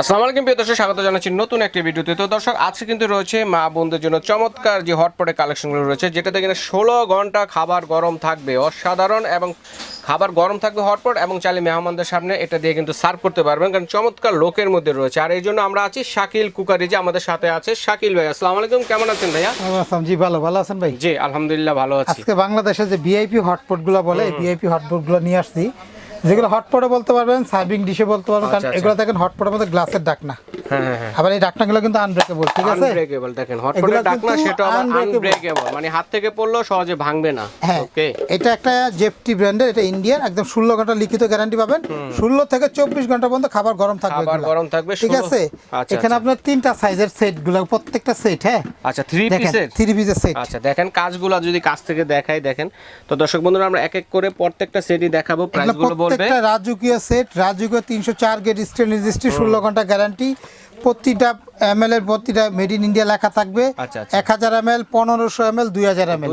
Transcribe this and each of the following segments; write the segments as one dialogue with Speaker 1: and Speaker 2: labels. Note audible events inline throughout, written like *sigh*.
Speaker 1: আসসালামু আলাইকুম প্রিয় দর্শক স্বাগত জানাচ্ছি নতুন একটি ভিডিওতে। তো দর্শক আজকে কিন্তু রয়েছে মা বোনদের জন্য চমৎকার যে হটপটের কালেকশনগুলো রয়েছে যেটাতে কিনা ষোলো ঘণ্টা খাবার গরম থাকবে। অসাধারণ এবং খাবার গরম থাকবে হটপট এবং চাইলে মেহমানদের সামনে এটা দিয়ে কিন্তু সার্ভ করতে পারবেন কারণ চমৎকার লোকের মধ্যে রয়েছে। আর এই জন্য আমরা আছি শাকিল কুকারি যে আমাদের সাথে আছে। শাকিল ভাই আসসালামু আলাইকুম কেমন আছেন ভাইয়া?
Speaker 2: জি ভালো। ভালো আছেন ভাই?
Speaker 1: জি আলহামদুলিল্লাহ ভালো আছি।
Speaker 2: আজকে বাংলাদেশে যে ভিআইপি হটপটগুলো বলে ভিআইপি হটপটগুলো নিয়ে আসছি। যেগুলো হটপটে বলতে পারবেন সার্ভিং ডিশে বলতে পারবেন কারণ
Speaker 1: আচ্ছা, আচ্ছা।
Speaker 2: এগুলো দেখেন হটপটের মধ্যে গ্লাসের ডাকনা।
Speaker 1: হ্যাঁ হ্যাঁ হ্যাঁ।
Speaker 2: আবার এই ডাকনাগুলো কিন্তু আনব্রেকেবল ঠিক আছে?
Speaker 1: আনব্রেকেবল দেখেন হটপটের ডাকনা সেটা আবার আনব্রেকেবল মানে হাত থেকে পড়লেও সহজে ভাঙবে না ওকে
Speaker 2: এটা একটা জেপটি ব্র্যান্ডের এটা ইন্ডিয়ান একদম ষোলো ঘণ্টা লিখিত গ্যারান্টি পাবেন। ষোলো থেকে চব্বিশ ঘণ্টা পর্যন্ত খাবার গরম থাকবে
Speaker 1: খাবার গরম থাকবে
Speaker 2: ঠিক আছে?
Speaker 1: আচ্ছা,
Speaker 2: এখানে। আপনার তিনটা সাইজের সেটগুলো প্রত্যেকটা সেট হ্যাঁ?
Speaker 1: আচ্ছা থ্রি
Speaker 2: দেখেন
Speaker 1: পিসের
Speaker 2: থ্রি পিসের সেট
Speaker 1: আচ্ছা দেখেন কাজগুলো যদি কাছ থেকে দেখাই দেখেন। তো দর্শক বন্ধুরা আমরা এক এক করে প্রত্যেকটা সেটই দেখাবো প্রাইসগুলো বলবে।
Speaker 2: প্রত্যেকটা রাজকীয় সেট রাজকীয় তিনশো চার গেট স্টেন রেজিস্ট্রি ষোলো ঘণ্টা গ্যারান্টি প্রতিটা এম এর প্রতিটা মেড ইন ইন্ডিয়া লেখা থাকবে।
Speaker 1: আচ্ছা, আচ্ছা।
Speaker 2: এক হাজার এম এল পনেরোশো এম এল দুই হাজার এম এল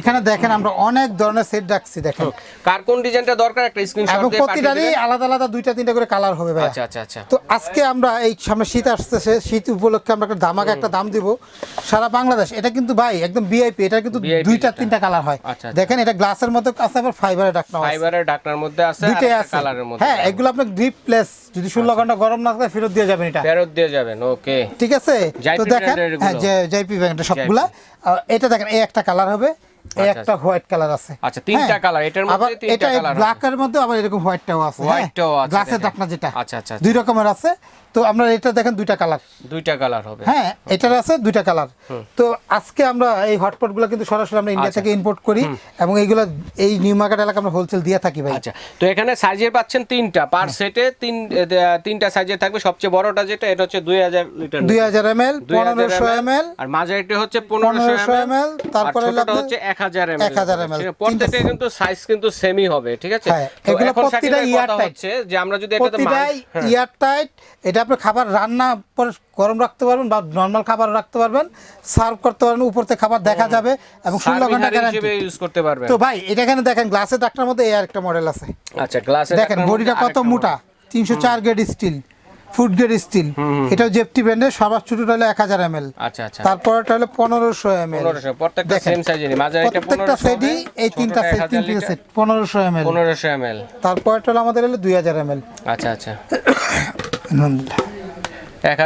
Speaker 2: এখানে দেখেন আমরা অনেক ধরনের সেট রাখছি দেখেন।
Speaker 1: কার কোন ডিজাইনটা দরকার একটা স্ক্রিনশট
Speaker 2: এবং প্রতিটারই আলাদা আলাদা দুইটা তিনটা করে কালার হবে ভাই
Speaker 1: আচ্ছা আচ্ছা আচ্ছা।
Speaker 2: তো আজকে আমরা এই সামনে শীত আসতেছে শীত উপলক্ষে আমরা একটা ধামাকা একটা দাম দিব। সারা বাংলাদেশ এটা কিন্তু ভাই একদম বিআইপি এটা কিন্তু দুইটা তিনটা কালার হয়। দেখেন এটা গ্লাসের মধ্যে আছে আবার ফাইবারের ডাকনা আছে।
Speaker 1: ফাইবারের ঢাকনার মধ্যে আছে
Speaker 2: দুইটাই আছে।
Speaker 1: কালারের মধ্যে
Speaker 2: হ্যাঁ এগুলো আপনার গ্রিপ প্লেস যদি ষোলো ঘণ্টা গরম না থাকে ফেরত দিয়ে যাবেন এটা।
Speaker 1: ফেরত দিয়ে যাবেন ওকে।
Speaker 2: ঠিক আছে? তো দেখেন। হ্যাঁ জেপি সবগুলা এটা দেখেন এই একটা কালার হবে এই
Speaker 1: আচ্ছা,
Speaker 2: একটা হোয়াইট কালার আছে।
Speaker 1: আচ্ছা, তিনটা কালার এটার মধ্যে তিনটা
Speaker 2: এটা
Speaker 1: ব্ল্যাক
Speaker 2: এর মধ্যে আবার এরকম হোয়াইটটাও আছে
Speaker 1: White-টাও আছে,
Speaker 2: গ্লাসের। যেটা।
Speaker 1: আচ্ছা, আচ্ছা, আচ্ছা।
Speaker 2: দুই রকমের আছে। তো আমরা এটা দেখেন দুইটা কালার
Speaker 1: দুইটা কালার হবে।
Speaker 2: হ্যাঁ এটার আছে দুইটা কালার তো আজকে আমরা এই হটপটগুলো কিন্তু সরাসরি আমরা ইন্ডিয়া
Speaker 1: আচ্ছা।
Speaker 2: থেকে ইম্পোর্ট করি এবং এইগুলো এই নিউ মার্কেট এলাকা আমরা হোলসেল দিয়ে থাকি ভাই।
Speaker 1: আচ্ছা তো এখানে সাইজের পাচ্ছেন তিনটা। পার। সেটে তিন তিনটা সাইজের থাকবে। সবচেয়ে বড়টা যেটা এটা হচ্ছে দুই হাজার লিটার
Speaker 2: দুই হাজার এম এল
Speaker 1: 2000
Speaker 2: পনেরোশো এম এল
Speaker 1: আর মাঝারিটা হচ্ছে পনেরোশো
Speaker 2: 1500
Speaker 1: এম এল
Speaker 2: ml, তারপরে
Speaker 1: হচ্ছে এক হাজার এম
Speaker 2: 1000 ml
Speaker 1: প্রত্যেকটা কিন্তু সাইজ কিন্তু সেমই হবে ঠিক আছে?
Speaker 2: হ্যাঁ, এগুলো প্রতিটা
Speaker 1: শাকিলের কথা হচ্ছে যে আমরা যদি হ্যাঁ,
Speaker 2: ইয়ার টাইট এটা আপনি খাবার রান্না পরে গরম রাখতে পারবেন বা নর্মাল খাবার রাখতে পারবেন সার্ভ করতে পারবেন উপর থেকে খাবার দেখা যাবে এবং ষোলো
Speaker 1: ঘণ্টা
Speaker 2: গ্যারান্টি
Speaker 1: ইউজ করতে পারবেন।
Speaker 2: তো ভাই এটা এখানে দেখেন গ্লাসের ডাক্তার মধ্যে এই আরেকটা মডেল আছে।
Speaker 1: আচ্ছা গ্লাসে
Speaker 2: দেখেন বডিটা কত মোটা তিনশো চার grade steel food grade steel এটা জেপটি ব্যান্ডে সবার ছোটটা হলো এক হাজার এম এল।
Speaker 1: আচ্ছা আচ্ছা।
Speaker 2: তারপরটা হলো পনেরোশো এম এল।
Speaker 1: প্রত্যেকটা
Speaker 2: সেটই এই তিনটা সেট তিন পিস সেট পনেরোশো এম এল।
Speaker 1: পনেরোশো এম এল।
Speaker 2: তারপরটা হলো আমাদের হলো দুই হাজার এম এল।
Speaker 1: আচ্ছা আচ্ছা। *coughs* আলহামদুলিল্লাহ
Speaker 2: হ্যাঁ,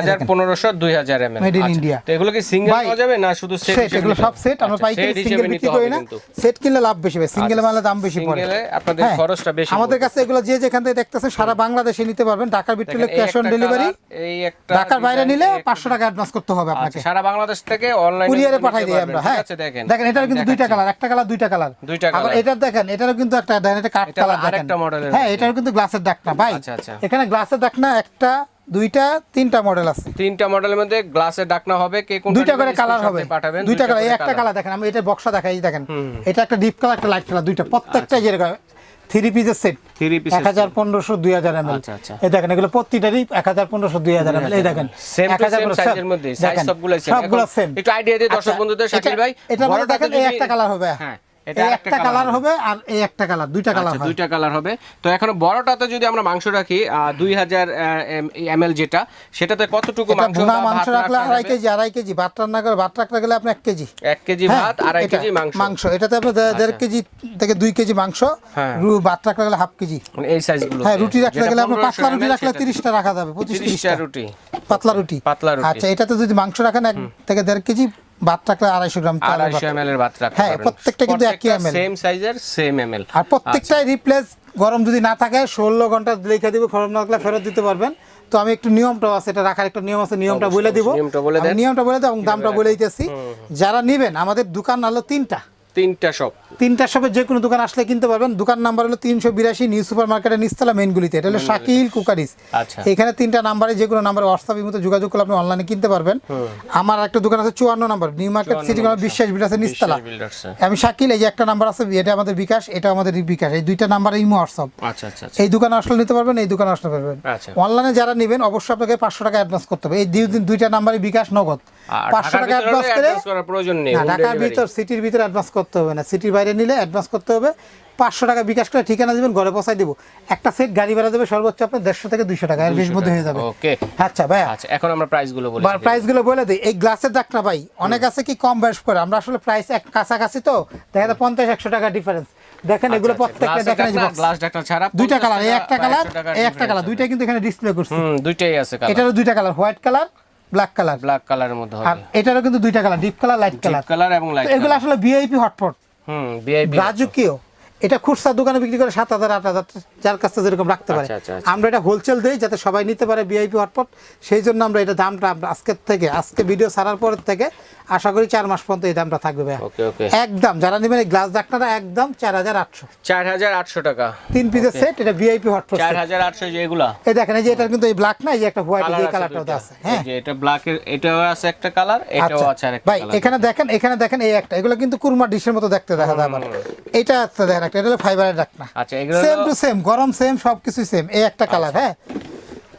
Speaker 2: ঢাকার বাইরে নিলে 500 টাকা অ্যাডভান্স করতে হবে আপনাকে।
Speaker 1: সারা বাংলাদেশ থেকে
Speaker 2: কুরিয়ারে পাঠাই দিই আমরা। হ্যাঁ
Speaker 1: দেখেন।
Speaker 2: এটার কিন্তু দুইটা কালার একটা কালার দুইটা কালার।
Speaker 1: দুইটা
Speaker 2: এটা দেখেন এটারও কিন্তু একটা দেখেন। কালার হ্যাঁ এটারও কিন্তু গ্লাসের ভাই। এখানে গ্লাসের ডাকনা একটা দুইটা তিনটা মডেল আছে।
Speaker 1: তিনটা মডেলের মধ্যে গ্লাসের ডাকনা হবে কে কোন
Speaker 2: দুইটা করে কালার হবে।
Speaker 1: পাঠাবেন
Speaker 2: দুইটা কালার একটা কালার দেখেন আমি এটা বক্সা দেখাই এই দেখেন। এটা একটা ডিপ কালার একটা লাইট কালার দুইটা। প্রত্যেকটা যেরকম থ্রি পিসের সেট
Speaker 1: থ্রি পিস
Speaker 2: এক হাজার পনেরোশো দুই হাজার এম এল
Speaker 1: আচ্ছা, আচ্ছা।
Speaker 2: এই দেখেন এগুলো প্রতিটারই এক হাজার পনেরোশো দুই হাজার এম এল এই দেখেন এক হাজার
Speaker 1: সেম
Speaker 2: পনেরোশো-
Speaker 1: সাইজের মধ্যে সাইজ সবগুলো সেম একটু আইডিয়া দিয়ে দর্শক
Speaker 2: আচ্ছা,
Speaker 1: বন্ধুদের শাকিল ভাই
Speaker 2: মধ্যে দেখেন এই একটা কালার হবে।
Speaker 1: হ্যাঁ। এটা
Speaker 2: একটা কালার হবে। আর এই একটা কালার দুইটা কালার
Speaker 1: আচ্ছা দুইটা কালার হবে। তো এখন বড়টাতে যদি আমরা মাংস রাখি দুই হাজার এম এল যেটা সেটাতে কতটুকু মাংস
Speaker 2: মাংস রাখলে আড়াই কেজি আড়াই কেজি। ভাত রান্না করে ভাত রাখতে গেলে আপনি এক কেজি।
Speaker 1: এক কেজি
Speaker 2: হ্যাঁ,
Speaker 1: ভাত আড়াই কেজি মাংস।
Speaker 2: মাংস। এটাতে আপনি দেড়- দেড় কেজি থেকে দুই কেজি মাংস
Speaker 1: হ্যাঁ।
Speaker 2: ভাত রাখতে গেলে হাফ কেজি।
Speaker 1: মানে এই সাইজগুলো
Speaker 2: হ্যাঁ রুটি রাখতে গেলে আপনার পাতলা রুটি রাখলে তিরিশটা রাখা যাবে পঁচিশ
Speaker 1: তিরিশটা রুটি।
Speaker 2: পাতলা রুটি।
Speaker 1: পাতলা রুটি।
Speaker 2: আচ্ছা এটাতে যদি মাংস রাখেন এক থেকে দেড় কেজি ভাত রাখলে আড়াইশো গ্রাম
Speaker 1: আড়াইশো এম এল এর ভাত রাখতে
Speaker 2: হ্যাঁ, প্রত্যেকটা কিন্তু একই ml
Speaker 1: সেম সাইজের সেম এম এল
Speaker 2: আর প্রত্যেকটাই রিপ্লেস গরম যদি না থাকে ষোলো ঘণ্টা লিখে দিব গরম না থাকলে ফেরত দিতে পারবেন। তো আমি একটু নিয়মটা আছে এটা রাখার একটা নিয়ম আছে নিয়মটা বলে দিব।
Speaker 1: নিয়মটা বলে
Speaker 2: নিয়মটা বলে দেব এবং দামটা বলে দিতেছি। যারা নিবেন আমাদের দোকান আলো তিনটা।
Speaker 1: তিনটা সব
Speaker 2: তিনটার সবে যে কোনো দোকান আসলে কিনতে পারবেন। দোকান নাম্বার হলো তিনশো বিরাশি নিউ সুপার মার্কেটের নিস্তলা মেনগুলিতে এটা হলো শাকিল কুকারিস
Speaker 1: আচ্ছা।
Speaker 2: এখানে তিনটা নাম্বারে যে কোনো নাম্বারে হোয়াটসঅ্যাপ মতো যোগাযোগ করলে আপনি অনলাইনে কিনতে পারবেন। আমার একটা দোকান আছে চুয়ান্ন নাম্বার নিউ মার্কেট সিটি বিশ্বাস বিল নিস্তলা। আমি শাকিল এই যে একটা নাম্বার আছে এটা আমাদের বিকাশ এটা আমাদের বিকাশ। এই দুইটা নাম্বারে ইমো হোয়াটসঅ্যাপ
Speaker 1: আচ্ছা আচ্ছা আচ্ছা।
Speaker 2: এই দোকানে আসলে নিতে পারবেন এই দোকানে আসলে পারবেন।
Speaker 1: আচ্ছা।
Speaker 2: অনলাইনে যারা নেবেন অবশ্যই আপনাকে পাঁচশো টাকা অ্যাডভান্স করতে হবে। এই দুই দিন দুইটা নাম্বারে বিকাশ নগদ। পাঁচশো টাকা অ্যাডভান্স করে
Speaker 1: প্রয়োজন নেই
Speaker 2: ঢাকার ভিতর সিটির ভিতরে অ্যাডভান্স করতে হবে না। সিটির বাইরে নিলে অ্যাডভান্স করতে হবে। পাঁচশো টাকা বিকাশ করে ঠিকানা দিবেন ঘরে পৌঁছাই দিব। একটা সেট গাড়ি ভাড়া দেবে সর্বোচ্চ আপনার দেড়শো থেকে দুইশো টাকা এর বেশ মধ্যে হয়ে যাবে।
Speaker 1: ওকে
Speaker 2: আচ্ছা
Speaker 1: আচ্ছা এখন আমরা প্রাইস বলি
Speaker 2: প্রাইস বলে দিই। এই গ্লাসের ডাকনা ভাই অনেক আছে কি কম বয়স করে? আমরা আসলে প্রাইস এক কাছাকাছি তো দেখা যায় পঞ্চাশ একশো টাকা ডিফারেন্স দেখেন এগুলো প্রত্যেকটা দেখেন
Speaker 1: গ্লাস ডাক্তার ছাড়া
Speaker 2: দুইটা কালার এই একটা কালার এই একটা কালার দুইটা কিন্তু এখানে ডিসপ্লে করছি।
Speaker 1: হুম দুইটাই আছে কালার
Speaker 2: এটারও দুইটা colour white colour black colour
Speaker 1: black কালারের মধ্যে হবে।
Speaker 2: আর এটারও কিন্তু দুইটা colour deep colour light colour
Speaker 1: deep colour এবং লাইট
Speaker 2: এগুলো আসলে ভিআইপি হটপট
Speaker 1: হুম ভিআইপি
Speaker 2: রাজকীয়। এটা খুচরা দোকানে বিক্রি করে সাত হাজার আট হাজার যার কাছ যেরকম রাখতে পারে।
Speaker 1: আচ্ছা, আচ্ছা, আচ্ছা।
Speaker 2: আমরা এটা হোলসেল দিই যাতে সবাই নিতে পারে ভিআইপি হটপট। সেই জন্য আমরা এটা দামটা আমরা আজকের থেকে আজকে ভিডিও ছাড়ার পরের থেকে আশা করি চার মাস পর্যন্ত এই দামটা থাকবে ভাইয়া। একদম যারা নেবেন এই গ্লাস ডাক্তারটা একদম চার হাজার আটশো।
Speaker 1: চার হাজার আটশো টাকা।
Speaker 2: তিন পিসের সেট এটা ভিআইপি হটপট
Speaker 1: চার হাজার আটশো যে এগুলা?
Speaker 2: এই দেখেন এই যে এটা কিন্তু এই ব্ল্যাক না এই যে একটা হোয়াইট এই
Speaker 1: আছে
Speaker 2: কালারটা
Speaker 1: দুইটা।
Speaker 2: আছে হ্যাঁ।
Speaker 1: এই যে এটা ব্ল্যাকের এটাও আছে একটা কালার এটাও আছে আরেকটা
Speaker 2: ভাই এখানে দেখেন এখানে দেখেন এই একটা এগুলো কিন্তু কুরমা ডিশের মতো দেখতে দেখা যায় আমার এটা দেখেন একটা এটা হলো ফাইবারের ডাকনা।
Speaker 1: আচ্ছা এগুলো
Speaker 2: সেম টু সেম গরম সেম সবকিছু সেম এই একটা কালার হ্যাঁ?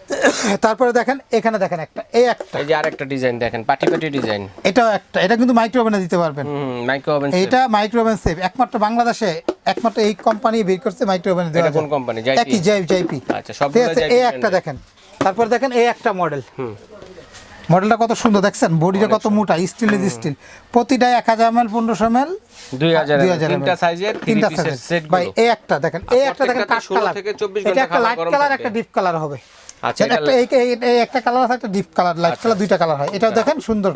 Speaker 2: *coughs* তারপরে দেখেন এখানে দেখেন একটা এই একটা।
Speaker 1: এই যে আরেকটা ডিজাইন দেখেন পাটি পাটি ডিজাইন
Speaker 2: এটাও একটা এটা কিন্তু মাইক্রো ওভেনে দিতে পারবেন।
Speaker 1: হুম মাইক্রো ওভেন
Speaker 2: এইটা মাইক্রো ওভেন সেভ একমাত্র বাংলাদেশে একমাত্র এই কোম্পানি বের করছে মাইক্রো ওভেনে
Speaker 1: এটা কোন কোম্পানি জাইপি
Speaker 2: জয়
Speaker 1: আচ্ছা জাইপি
Speaker 2: এই একটা দেখেন। তারপর দেখেন এই একটা মডেল
Speaker 1: হুম।
Speaker 2: মডেলটা কত সুন্দর দেখছেন? বডিটা কত মোটা স্টিল ইজ স্টিল প্রতিটা এক হাজার এম এল পনেরোশো এম এল
Speaker 1: হাজার তিনটা সাইজের
Speaker 2: তিনটা
Speaker 1: সেট
Speaker 2: ভাই এই একটা দেখেন এই একটা দেখেন কাঠ কালার
Speaker 1: থেকে 24
Speaker 2: এটা একটা লাইট কালার একটা ডিপ কালার হবে।
Speaker 1: আচ্ছা,
Speaker 2: এটা একটা এই- একটা কালার আছে একটা ডিপ কালার লাইট কালার দুইটা কালার হয়। এটাও দেখেন সুন্দর।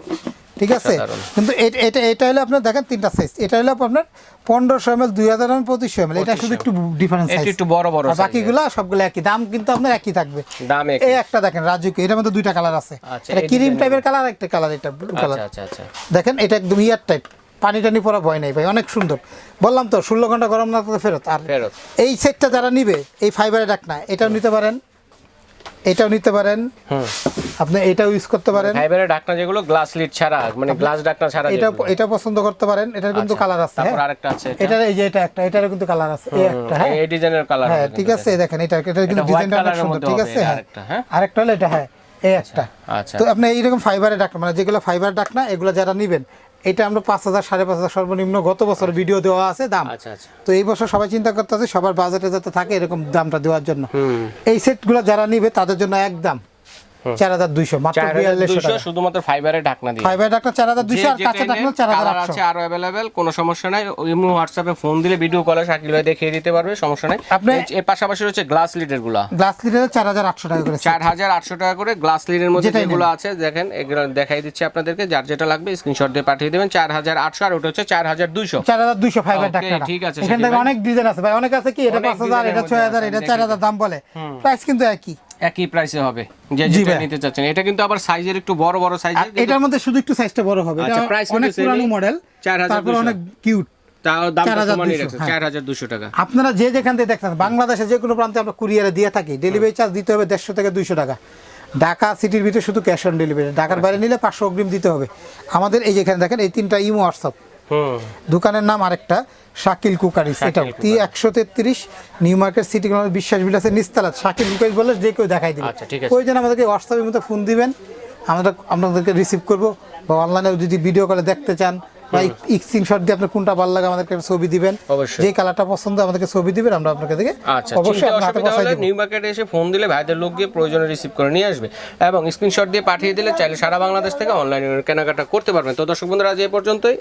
Speaker 2: ঠিক আছে? কিন্তু এটা এটা হলো আপনার দেখেন তিনটা সাইজ এটা হলো আপনার পনেরোশো এম এল দুই হাজার এম পঁচিশশো এম এল এটা শুধু একটু ডিফারেন্স সাইজ
Speaker 1: একটু বড় বড়
Speaker 2: বাকিগুলো সবগুলো একই। দাম কিন্তু আপনার একই থাকবে।
Speaker 1: দাম
Speaker 2: এই একটা দেখেন রাজুকে এটার মধ্যে দুইটা কালার আছে।
Speaker 1: আচ্ছা,
Speaker 2: এটা ক্রিম টাইপের কালার একটা কালার এটা ব্লু কালার
Speaker 1: আচ্ছা আচ্ছা আচ্ছা।
Speaker 2: দেখেন এটা একদম ইয়ার টাইপ পানি টানি পড়া ভয় নাই ভাই অনেক সুন্দর। বললাম তো ষোলো ঘণ্টা গরম না ফেরত। আর
Speaker 1: ফেরত।
Speaker 2: এই সেটটা যারা নিবে এই ফাইবারের ডাকনা এটাও নিতে পারেন। এটাও নিতে পারেন। আপনি এটাও ইউজ করতে পারেন।
Speaker 1: ফাইবারের ঢাকনা যেগুলো গ্লাস লিড ছাড়া মানে গ্লাস ঢাকনা ছাড়া
Speaker 2: এটা এটা পছন্দ করতে পারেন। এটার কিন্তু
Speaker 1: আচ্ছা,
Speaker 2: কালার আছে
Speaker 1: তারপর
Speaker 2: হ্যাঁ।
Speaker 1: আরেকটা আছে এটা।
Speaker 2: এটার এই যে এটা একটা এটারও কিন্তু কালার আছে এই একটা হ্যাঁ।
Speaker 1: এই ডিজাইনের কালার
Speaker 2: হ্যাঁ ঠিক আছে দেখেন এটা এটা কিন্তু ডিজাইনটা অনেক সুন্দর ঠিক আছে হ্যাঁ।
Speaker 1: আরেকটা, হ্যাঁ?
Speaker 2: আরেকটা হলো এটা হ্যাঁ এই একটা।
Speaker 1: আচ্ছা।
Speaker 2: তো আপনি এইরকম ফাইবারের ডাক্তার মানে যেগুলো ফাইবার ডাকনা এগুলো যারা নেবেন এটা আমরা পাঁচ হাজার সাড়ে পাঁচ হাজার সর্বনিম্ন গত বছর ভিডিও দেওয়া আছে দাম।
Speaker 1: আচ্ছা আচ্ছা।
Speaker 2: তো এই বছর সবাই চিন্তা করতে আছে সবার বাজেটে যাতে থাকে এরকম দামটা দেওয়ার জন্য। এই সেটগুলো যারা নিবে তাদের জন্য একদম চার হাজার দুইশো মাত্র বিয়াল্লিশশো
Speaker 1: শুধুমাত্র ফাইবারের ঢাকনা দিয়ে।
Speaker 2: ফাইবার ডাক্তার চার হাজার দুইশো আর
Speaker 1: যে
Speaker 2: কাছে
Speaker 1: যেটা
Speaker 2: ডাকনা
Speaker 1: নেন,
Speaker 2: চার হাজার
Speaker 1: আছে আরও অ্যাভেলেবেল কোনো সমস্যা নাই। এমনি হোয়াটসঅ্যাপে ফোন দিলে ভিডিও কলে শাকিল ভাই দেখিয়ে দিতে পারবে সমস্যা নাই।
Speaker 2: আপনি-
Speaker 1: এর পাশাপাশি রয়েছে গ্লাস লিডেরগুলা।
Speaker 2: গ্লাস লিটারে চার হাজার আটশো টাকা করে
Speaker 1: চার হাজার আটশো টাকা করে গ্লাস লিডের মধ্যে যেগুলো আছে দেখেন এগুলো দেখাই দিচ্ছি আপনাদেরকে। যার যেটা লাগবে স্ক্রিনশট দিয়ে পাঠিয়ে দেবেন। চার হাজার আটশো আর ওটা হচ্ছে চার হাজার দুইশো।
Speaker 2: চার হাজার দুইশো ফাইবার ডাক্তার
Speaker 1: ঠিক আছে,
Speaker 2: এখান থেকে অনেক ডিজাইন আছে ভাই। অনেক আছে কি? এটা পাঁচ হাজার এটা ছয় হাজার এটা চার হাজার দাম বলে। প্রাইস কিন্তু একই।
Speaker 1: একই প্রাইসে হবে যে যেটা নিতে চাচ্ছেন। এটা কিন্তু আবার সাইজের একটু বড় বড়
Speaker 2: আর
Speaker 1: সাইজের
Speaker 2: এটার মধ্যে শুধু একটু সাইজটা বড় হবে। এটা
Speaker 1: আচ্ছা, price
Speaker 2: অনেক পুরানো মডেল
Speaker 1: 4200
Speaker 2: তারপর অনেক কিউট
Speaker 1: তাও দাম
Speaker 2: 4200
Speaker 1: রাখছে
Speaker 2: হ্যাঁ।
Speaker 1: চার হাজার দুশো টাকা।
Speaker 2: আপনারা যে যেখান থেকে দেখতেন বাংলাদেশে যে কোনো প্রান্তে আমরা কুরিয়ারে দিয়ে থাকি ডেলিভারি চার্জ দিতে হবে দেড়শো থেকে দুইশো টাকা। ঢাকা সিটির ভিতরে শুধু ক্যাশ অন ডেলিভারি ঢাকার বাইরে নিলে পাঁচশো অগ্রিম দিতে হবে। আমাদের এই যেখানে দেখেন এই তিনটা ইমো হোয়াটসঅ্যাপ দোকানের নাম আরেকটা শাকিল কুকারিস এটাও তি একশো তেত্রিশ নিউ মার্কেট সিটি বিশ্বাস বিলাসের নিস্তালাত শাকিল কুকারিস বলে যে কেউ দেখাই দিবে।
Speaker 1: আচ্ছা।
Speaker 2: ওই জন্য আমাদেরকে হোয়াটসঅ্যাপের মধ্যে ফোন দিবেন। আমরা আপনাদেরকে রিসিভ করব বা অনলাইনে যদি ভিডিও করে দেখতে চান বা স্ক্রিনশট দিয়ে আপনার কোনটা ভালো লাগে আমাদেরকে ছবি দিবেন। যে কালারটা পছন্দ আমাদেরকে ছবি দিবেন আমরা আপনাকে দেখে
Speaker 1: আচ্ছা
Speaker 2: অবশ্যই হাতে
Speaker 1: নিউ মার্কেটে এসে ফোন দিলে ভাইদের লোক গিয়ে প্রয়োজনে রিসিভ করে নিয়ে আসবে। এবং স্ক্রিনশট দিয়ে পাঠিয়ে দিলে চাইলে সারা বাংলাদেশ থেকে অনলাইনে কেনাকাটা করতে পারবেন। তো দর্শক বন্ধুরা আজ এই পর্যন্তই।